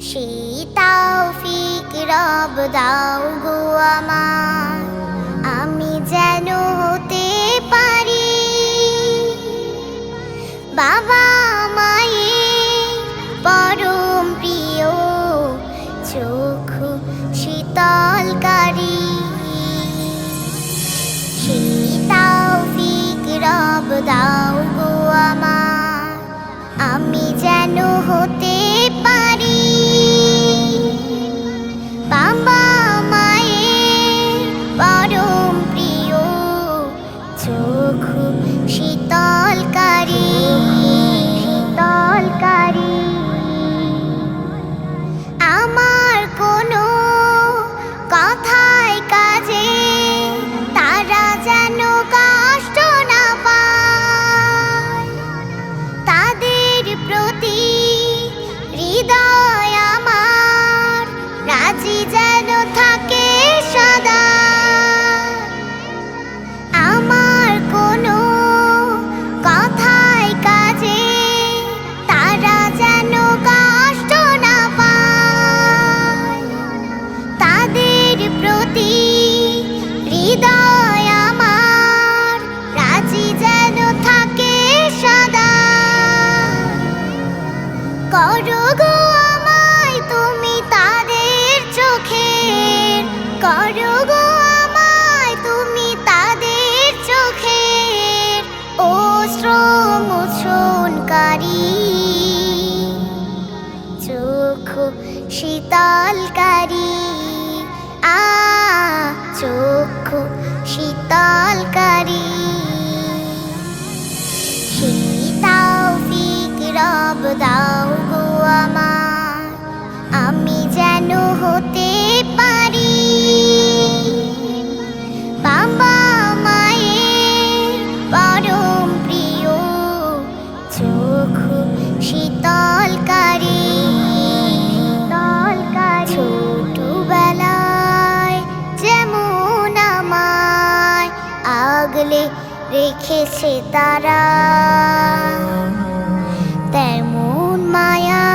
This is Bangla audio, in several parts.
সেই তৌফিক রব দাও গো আমার, আমি যেন হতে পারি। বাবা মায়ের পরম প্রিয়, চোখ শীতলকারী। সেই তৌফিক রব দাও শীতল করো গো আমায় তুমি তাদের চোখের। করো গো আমায় তুমি তাদের চোখের। ও শ্রমোচনকারী চোখ শীতলকারী। আ, চোখ শীতলকারী। আগলে রেখেছে তারা। তেমন মায়া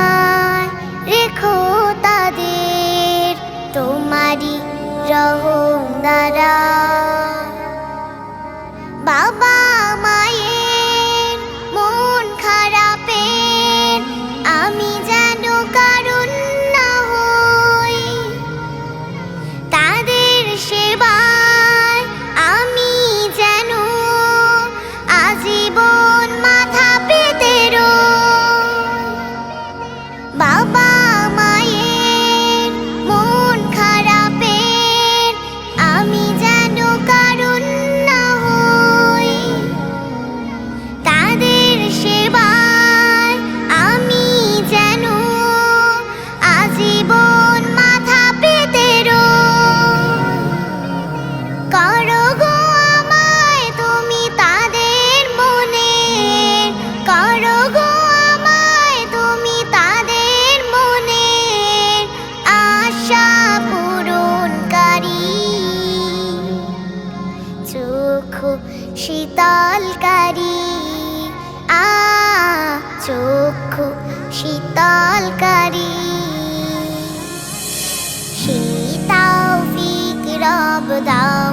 রেখো তাদের তোমারই রহ দ্বারা। বাবা শীতলকারী। আ চক্ষু শীতলকারী। শীতাও ফিক রব দাও।